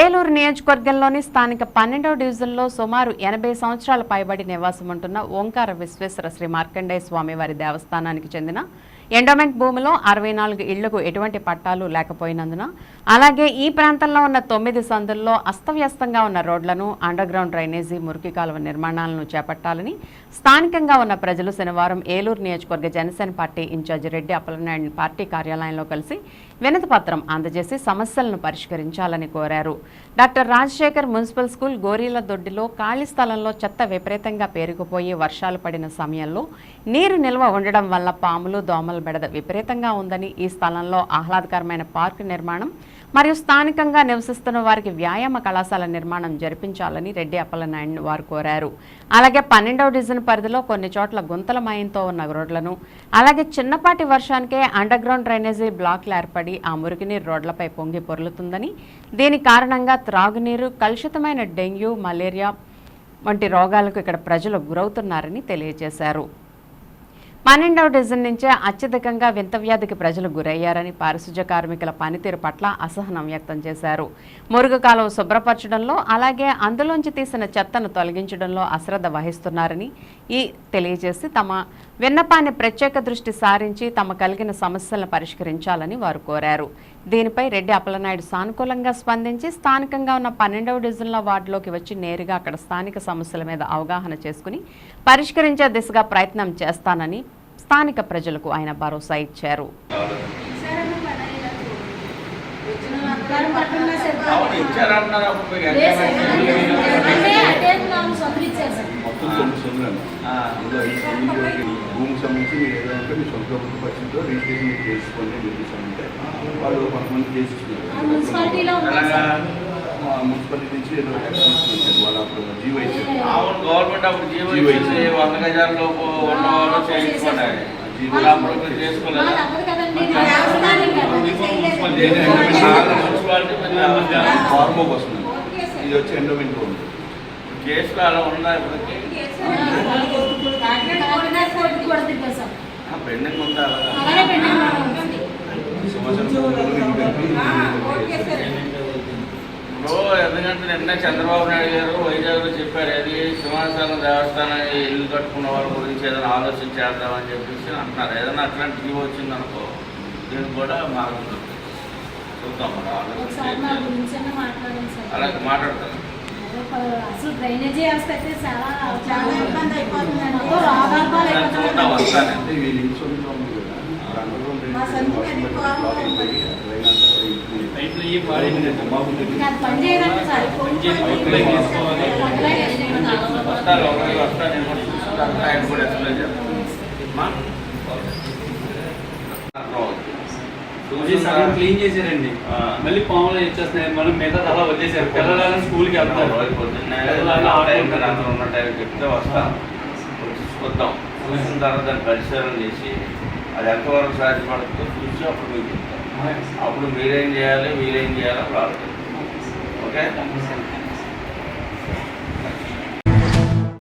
ఏలూరు నియోజకవర్గంలోని స్థానిక పన్నెండవ డివిజన్లో సుమారు ఎనభై సంవత్సరాల పైబడి నివాసం ఉంటున్న ఓంకార విశ్వేశ్వర శ్రీ మార్కండేయ స్వామి వారి దేవస్థానానికి చెందిన ఎండోమెంట్ భూమిలో అరవై నాలుగు ఇళ్ళకు ఎటువంటి పట్టాలు లేకపోయినందున అలాగే ఈ ప్రాంతంలో ఉన్న తొమ్మిది సందుల్లో అస్తవ్యస్తంగా ఉన్న రోడ్లను అండర్ గ్రౌండ్ డ్రైనేజీ మురికి కాలువ నిర్మాణాలను చేపట్టాలని స్థానికంగా ఉన్న ప్రజలు శనివారం ఏలూరు నియోజకవర్గ Janasena party incharge Reddy Appalanaidu party కార్యాలయంలో కలిసి వినతిపత్రం అందజేసి సమస్యలను పరిష్కరించాలని కోరారు. డాక్టర్ రాజశేఖర్ మున్సిపల్ స్కూల్ గోరీల దొడ్డిలో ఖాళీ స్థలంలో చెత్త విపరీతంగా పేరుకుపోయి వర్షాలు పడిన సమయంలో నీరు నిల్వ ఉండడం వల్ల పాములు దోమల బెడద విపరీతంగా ఉందని ఈ స్థలంలో ఆహ్లాదకరమైన పార్కు నిర్మాణం మరియు స్థానికంగా నివసిస్తున్న వారికి వ్యాయామ కళాశాల నిర్మాణం జరిపించాలని రెడ్డి అప్పలనాయుడు వారు కోరారు. అలాగే పన్నెండవ డివిజన్ పరిధిలో కొన్ని చోట్ల గుంతల మాయంతో ఉన్న రోడ్లను అలాగే చిన్నపాటి వర్షానికే అండర్ గ్రౌండ్ డ్రైనేజీ బ్లాక్లు ఏర్పడి ఆ మురికినీరు రోడ్లపై పొంగి పొర్లుతుందని దీని కారణం కారణంగా త్రాగునీరు కలుషితమైన డెంగ్యూ మలేరియా వంటి రోగాలకు ఇక్కడ ప్రజలు గురవుతున్నారని తెలియజేశారు. పన్నెండవ డివిజన్ నుంచే అత్యధికంగా వింత వ్యాధికి ప్రజలు గురయ్యారని పారిశుధ్య కార్మికుల పనితీరు పట్ల అసహనం వ్యక్తం చేశారు. మురుగు కాలం శుభ్రపరచడంలో అలాగే అందులోంచి తీసిన చెత్తను తొలగించడంలో అశ్రద్ధ వహిస్తున్నారని ఈ తెలియజేసి తమ విన్నపాన్ని ప్రత్యేక దృష్టి సారించి తమ కలిగిన సమస్యలను పరిష్కరించాలని వారు కోరారు. దీనిపై రెడ్డి అప్పలనాయుడు సానుకూలంగా స్పందించి స్థానికంగా ఉన్న పన్నెండవ డివిజన్ల వార్డులోకి వచ్చి నేరుగా అక్కడ స్థానిక సమస్యల మీద అవగాహన చేసుకుని పరిష్కరించే దిశగా ప్రయత్నం చేస్తానని స్థానిక ప్రజలకు ఆయన భరోసా ఇచ్చారు. ఇచ్చారు సంబంధించి మీరు ఏదంటే మీ సొంత ప్రభుత్వ పరిస్థితిలో రిజిస్ట్రేషన్ మీరు చేసుకోండి అని చెప్పేసి అంటే వాళ్ళు కొంతమంది చేసిస్తున్నారు. మున్సిపాలిటీ నుంచి ఏదో వాళ్ళు అప్పుడు జీవో ఇచ్చారు అవును గవర్నమెంట్ అప్పుడు జీవో ఇచ్చింది. వంద గజాల లోపు ఉన్న వాళ్ళు చేయించుకోండి జీవో ఇలా అప్పుడు మీరు చేసుకోలేదా మాది అవ్వదు కదండి. మాది అవసరానికి కదా. మున్సిపాలిటీ మీద ఫార్మ్ ఒక వస్తుంది. ఇది వచ్చి ఎండోమెంట్ ఉంది కేసులు అలా ఉందా ఇప్పటికి నిన్న చంద్రబాబు నాయుడు గారు వైజాగ్లో చెప్పారు ఏది సింహాచలం దేవస్థానం ఇల్లు కట్టుకున్న వాళ్ళ గురించి ఏదైనా ఆలోచన చేద్దామని చెప్పేసి అంటున్నారు. ఏదైనా అట్లాంటి జీవో వచ్చిందనుకో దీనికి కూడా మార్గం. చూద్దాం మరి ఆలోచన. అలాగే మాట్లాడతాను అదే అసలు డ్రైనేజీ వ్యవస్థ అయితే చాలా చాలా ఇబ్బంది చూద్దాం అయిపోతున్నాయి వస్తాను అంటే వీళ్ళు బాగుంది నేను కూడా ఆయన కూడా ఎక్స్ప్లెయిన్ చేస్తాను సగం క్లీన్ చేశారండి మళ్ళీ పాములు ఇచ్చేస్తున్నాయి మనం మిగతా అలా వచ్చేసారు పిల్లలు స్కూల్కి వెళ్తారు రోజు పొద్దున్నే ఆ ఆడుకుంటారు. రాత్రి ఉన్న చెప్తే వస్తాను వచ్చి చూసిన తర్వాత దాన్ని పరిశీలన చేసి అది ఎంతవరకు సాధ్యపడుతుందో చూసి అప్పుడు మీకు చెప్తాం అప్పుడు మీరేం చేయాలి వీరేం చేయాలో ప్రాబ్లం ఓకే